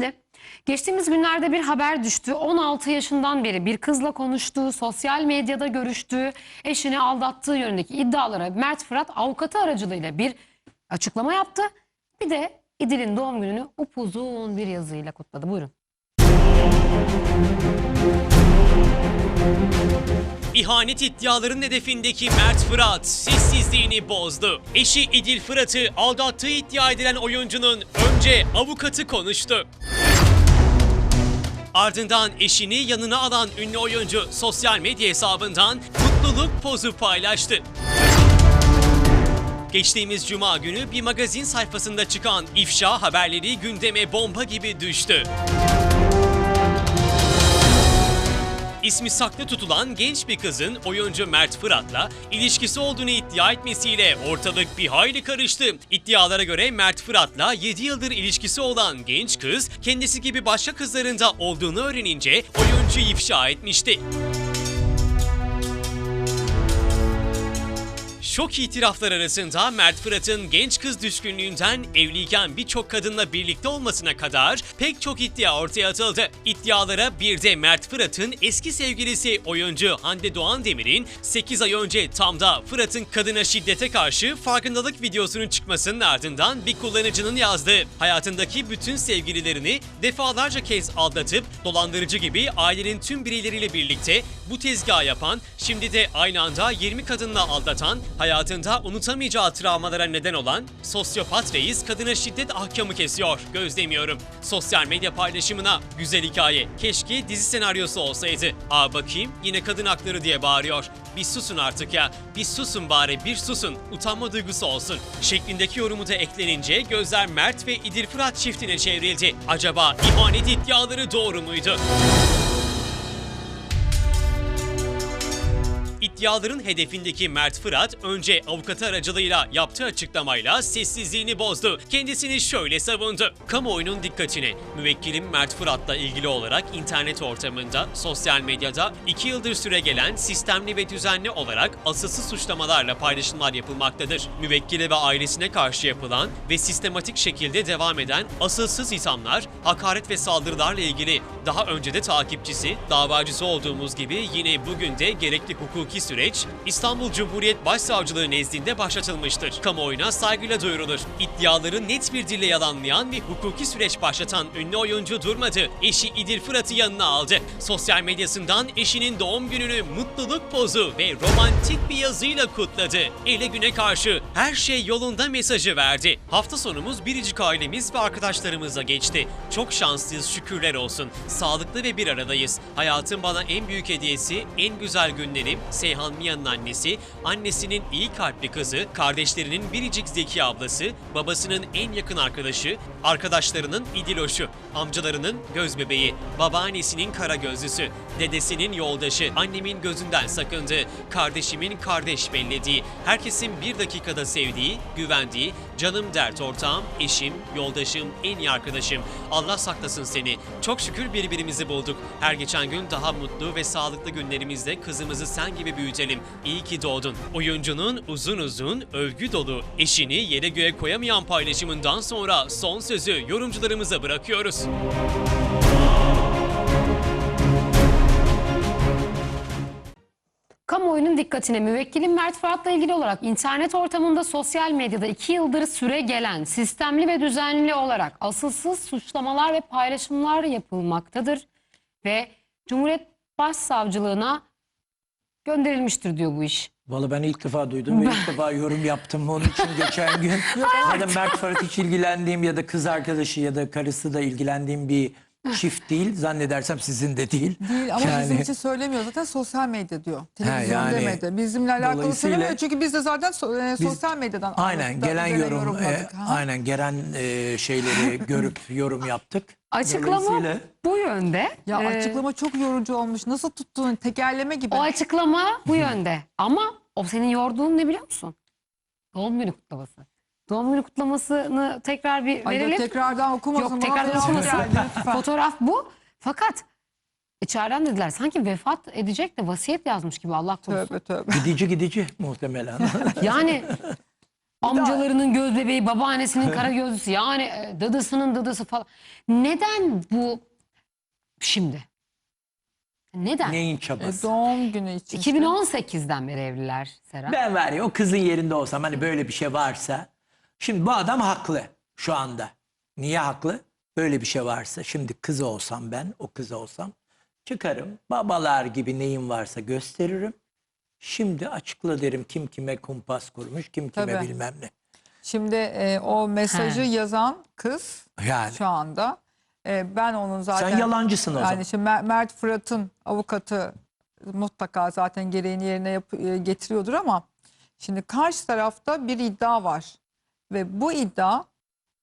Şimdi geçtiğimiz günlerde bir haber düştü. 16 yaşından beri bir kızla konuştuğu, sosyal medyada görüştüğü, eşini aldattığı yönündeki iddialara Mert Fırat avukatı aracılığıyla bir açıklama yaptı. Bir de İdil'in doğum gününü upuzun bir yazıyla kutladı. Buyurun. İhanet iddialarının hedefindeki Mert Fırat sessizliğini bozdu. Eşi İdil Fırat'ı aldattığı iddia edilen oyuncunun önce avukatı konuştu. Ardından eşini yanına alan ünlü oyuncu sosyal medya hesabından mutluluk pozu paylaştı. Geçtiğimiz cuma günü bir magazin sayfasında çıkan ifşa haberleri gündeme bomba gibi düştü. İsmi saklı tutulan genç bir kızın oyuncu Mert Fırat'la ilişkisi olduğunu iddia etmesiyle ortalık bir hayli karıştı. İddialara göre Mert Fırat'la 7 yıldır ilişkisi olan genç kız kendisi gibi başka kızların da olduğunu öğrenince oyuncu ifşa etmişti. Şok itiraflar arasında Mert Fırat'ın genç kız düşkünlüğünden evliyken birçok kadınla birlikte olmasına kadar pek çok iddia ortaya atıldı. İddialara bir de Mert Fırat'ın eski sevgilisi oyuncu Hande Doğan Demir'in 8 ay önce tam da Fırat'ın kadına şiddete karşı farkındalık videosunun çıkmasının ardından bir kullanıcının yazdığı hayatındaki bütün sevgililerini defalarca kez aldatıp dolandırıcı gibi ailenin tüm bireyleriyle birlikte bu tezgahı yapan, şimdi de aynı anda 20 kadınla aldatan, hayatında unutamayacağı travmalara neden olan sosyopat reis kadına şiddet ahkamı kesiyor. Gözlemiyorum. Sosyal medya paylaşımına güzel hikaye. Keşke dizi senaryosu olsaydı. Aa bakayım yine kadın hakları diye bağırıyor. Bir susun artık ya. Bir susun bari bir susun. Utanma duygusu olsun. Şeklindeki yorumu da eklenince gözler Mert ve İdil Fırat çiftine çevrildi. Acaba ihanet iddiaları doğru muydu? İddiaların hedefindeki Mert Fırat önce avukatı aracılığıyla yaptığı açıklamayla sessizliğini bozdu. Kendisini şöyle savundu. Kamuoyunun dikkatine müvekkilim Mert Fırat'la ilgili olarak internet ortamında, sosyal medyada 2 yıldır süre gelen sistemli ve düzenli olarak asılsız suçlamalarla paylaşımlar yapılmaktadır. Müvekkile ve ailesine karşı yapılan ve sistematik şekilde devam eden asılsız ithamlar, hakaret ve saldırılarla ilgili daha önce de takipçisi, davacısı olduğumuz gibi yine bugün de gerekli hukuki süreç İstanbul Cumhuriyet Başsavcılığı nezdinde başlatılmıştır. Kamuoyuna saygıyla duyurulur. İddiaları net bir dille yalanlayan ve hukuki süreç başlatan ünlü oyuncu durmadı. Eşi İdil Fırat'ı yanına aldı. Sosyal medyasından eşinin doğum gününü mutluluk pozu ve romantik bir yazıyla kutladı. Ele güne karşı her şey yolunda mesajı verdi. Hafta sonumuz biricik ailemiz ve arkadaşlarımızla geçti. Çok şanslıyız şükürler olsun. Sağlıklı ve bir aradayız. Hayatın bana en büyük hediyesi, en güzel günlerim, Seyhan Mia'nın annesi, annesinin iyi kalpli kızı, kardeşlerinin biricik Zeki ablası, babasının en yakın arkadaşı, arkadaşlarının idiloşu, amcalarının göz bebeği, babaannesinin kara gözlüsü, dedesinin yoldaşı, annemin gözünden sakındı, kardeşimin kardeş bellediği, herkesin bir dakikada sevdiği, güvendiği, canım dert ortağım, eşim, yoldaşım, en iyi arkadaşım. Allah saklasın seni. Çok şükür birbirimizi bulduk. Her geçen gün daha mutlu ve sağlıklı günlerimizde kızımızı sen gibi büyütelim. İyi ki doğdun. Oyuncunun uzun uzun, övgü dolu, eşini yere göğe koyamayan paylaşımından sonra son sözü yorumcularımıza bırakıyoruz. Kamuoyunun dikkatine müvekkilim Mert Fırat'la ilgili olarak internet ortamında sosyal medyada iki yıldır süre gelen sistemli ve düzenli olarak asılsız suçlamalar ve paylaşımlar yapılmaktadır ve Cumhuriyet Başsavcılığına gönderilmiştir diyor bu iş. Vallahi ben ilk defa duydum ve ilk defa yorum yaptım onun için geçen gün. Zaten Mert Fırat hiç ilgilendiğim ya da kız arkadaşı ya da karısı da ilgilendiğim bir çift değil. Zannedersem sizin de değil. Değil ama Yani- bizim için söylemiyor zaten sosyal medya diyor. Televizyon yani demedi. Bizimle alakalı dolayısıyla- söylemiyor çünkü biz de zaten so- e, sosyal medyadan Aynen gelen yorum, e, aynen gelen e, şeyleri görüp yorum yaptık. Açıklama Dolayısıyla- bu yönde. Ya Ee, açıklama çok yorucu olmuş. Nasıl tuttuğun tekerleme gibi. O açıklama bu yönde. Ama o senin yorduğun ne biliyor musun? Doğum günü kutlaması. Doğum günü kutlamasını tekrar bir Ay, verelim. tekrardan okumasın. Yok tekrardan okumasın. Fotoğraf bu. Fakat içeriden dediler sanki vefat edecek de vasiyet yazmış gibi Allah korusun. Tövbe tövbe. Gidici gidici muhtemelen. Yani Amcalarının göz bebeği, babaannesinin kara gözlüsü yani e, dadısının dadısı falan. Neden bu şimdi? Neden? Neyin E, çabası? doğum günü için. işte. 2018'den beri evliler Serap. Ben var ya o kızın yerinde olsam hani böyle bir şey varsa. Şimdi bu adam haklı şu anda. Niye haklı? Böyle bir şey varsa. Şimdi kız olsam ben o kız olsam çıkarım. Babalar gibi neyim varsa gösteririm. Şimdi açıkla derim kim kime kumpas kurmuş kim kime Tabii. bilmem ne. Şimdi e, o mesajı He. yazan kız Yani şu anda. E, ben onun zaten... sen yalancısın o zaman. Yani şimdi Mer- Mert Fırat'ın avukatı mutlaka zaten gereğini yerine yap- e, getiriyordur ama şimdi karşı tarafta bir iddia var. Ve bu iddia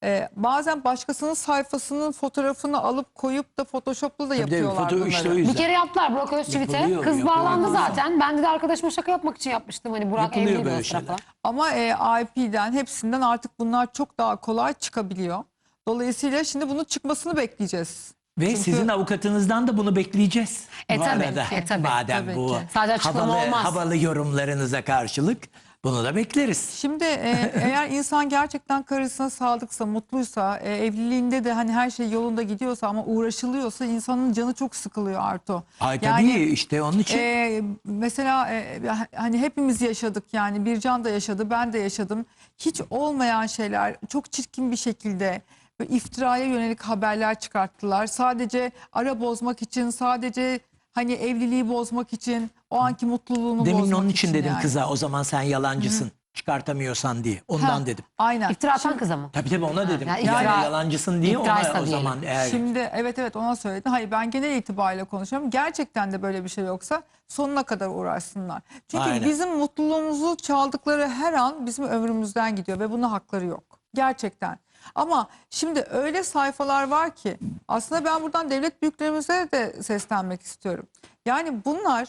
e, bazen başkasının sayfasının fotoğrafını alıp koyup da Photoshop'la da Tabii yapıyorlar foto- bunları. işte o Bir kere yaptılar Burak Özçivit'e. Yapılıyor, Kız yapılıyor. bağlandı zaten. Ben de arkadaşıma şaka yapmak için yapmıştım. Hani Burak Yapılıyor evliydi böyle şeyler. Ama e, IP'den hepsinden artık bunlar çok daha kolay çıkabiliyor. Dolayısıyla şimdi bunun çıkmasını bekleyeceğiz. Ve Çünkü- sizin avukatınızdan da bunu bekleyeceğiz. E bu tabii, arada. e tabii. Madem Tabii bu ki. Sadece açıklama havalı, olmaz. havalı yorumlarınıza karşılık bunu da bekleriz. Şimdi e, eğer insan gerçekten karısına sadıksa, mutluysa, e, evliliğinde de hani her şey yolunda gidiyorsa ama uğraşılıyorsa insanın canı çok sıkılıyor Arto. Ay tabii Yani, işte onun için. e, mesela e, hani hepimiz yaşadık yani Bircan da yaşadı, ben de yaşadım. Hiç olmayan şeyler çok çirkin bir şekilde iftiraya yönelik haberler çıkarttılar. Sadece ara bozmak için, sadece hani evliliği bozmak için, o anki mutluluğunu Demin bozmak onun için dedim yani. kıza o zaman sen yalancısın. Çıkartamıyorsan diye. Ondan Ha, dedim. Aynen. İftira atan kıza mı? Tabii tabii ona dedim. ya yani iftira- yalancısın diye ona iftiraysa o diyelim. zaman eğer Şimdi evet evet ona söyledim. Hayır ben genel itibariyle konuşuyorum. Gerçekten de böyle bir şey yoksa sonuna kadar uğraşsınlar. Çünkü Aynen. bizim mutluluğumuzu çaldıkları her an bizim ömrümüzden gidiyor ve buna hakları yok. Gerçekten. Ama şimdi öyle sayfalar var ki aslında ben buradan devlet büyüklerimize de seslenmek istiyorum. Yani bunlar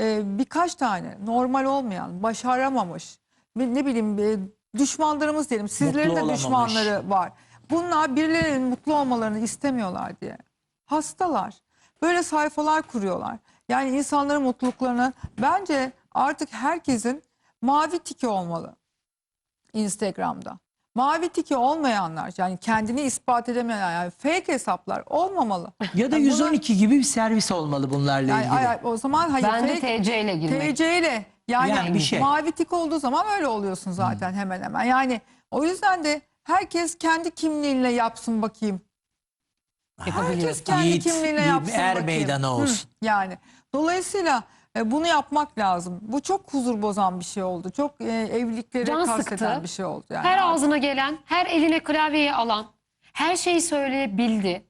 e, birkaç tane normal olmayan, başaramamış, ne bileyim e, düşmanlarımız diyelim. Sizlerin Mutlu de olamamış. düşmanları var. Bunlar birilerinin mutlu olmalarını istemiyorlar diye. Hastalar. Böyle sayfalar kuruyorlar. Yani insanların mutluluklarını bence artık herkesin mavi tiki olmalı Instagram'da. Mavi tiki olmayanlar yani kendini ispat edemeyenler yani fake hesaplar olmamalı. ya da Yani bunlar- 112 gibi bir servis olmalı bunlarla Yani, ilgili. ay- ay, o zaman hayır Ben de fake TC ile girmek. TC ile yani, Yani bir şey. mavi tik olduğu zaman öyle oluyorsun zaten hemen hemen. Yani o yüzden de herkes kendi kimliğiyle yapsın bakayım. Yapabiliyor. Herkes kendi Yiğit, kimliğine yiğit, yapsın er bakayım. meydanı Hı, olsun. yani dolayısıyla e, bunu yapmak lazım. Bu çok huzur bozan bir şey oldu. Çok e, evlilikleri Can kasteden sıktı. bir şey oldu. Yani. Her ağzına gelen, her eline klavyeyi alan, her şeyi söyleyebildi.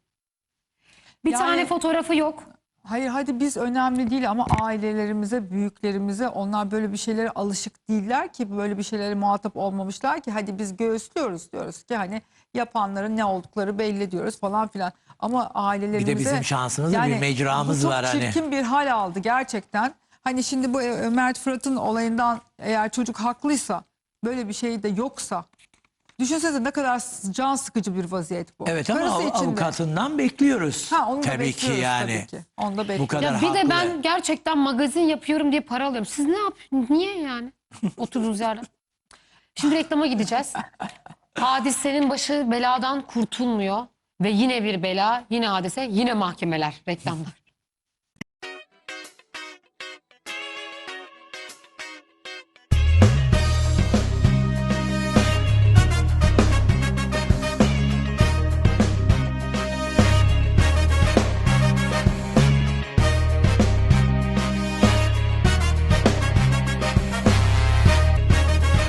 Bir Yani- tane fotoğrafı yok. Hayır hadi biz önemli değil ama ailelerimize, büyüklerimize onlar böyle bir şeylere alışık değiller ki böyle bir şeylere muhatap olmamışlar ki hadi biz göğüslüyoruz diyoruz ki hani yapanların ne oldukları belli diyoruz falan filan. Ama ailelerimize bizim şansımız, bir mecramız var çok hani. çirkin bir hal aldı gerçekten. Hani şimdi bu e, Mert Fırat'ın olayından eğer çocuk haklıysa böyle bir şey de yoksa düşünsenize ne kadar can sıkıcı bir vaziyet bu. Evet ama Karısı av- için de. avukatından bekliyoruz. Ha, onu da tabii ki bekliyoruz yani. Tabii ki. Onu da bekliyoruz. kadar Ya bir de haklı. ben gerçekten magazin yapıyorum diye para alıyorum. Siz ne yapıyorsunuz? Niye yani? Oturduğunuz yerden. Şimdi reklama gideceğiz. Hadisenin başı beladan kurtulmuyor. Ve yine bir bela, yine hadise, yine mahkemeler, reklamlar.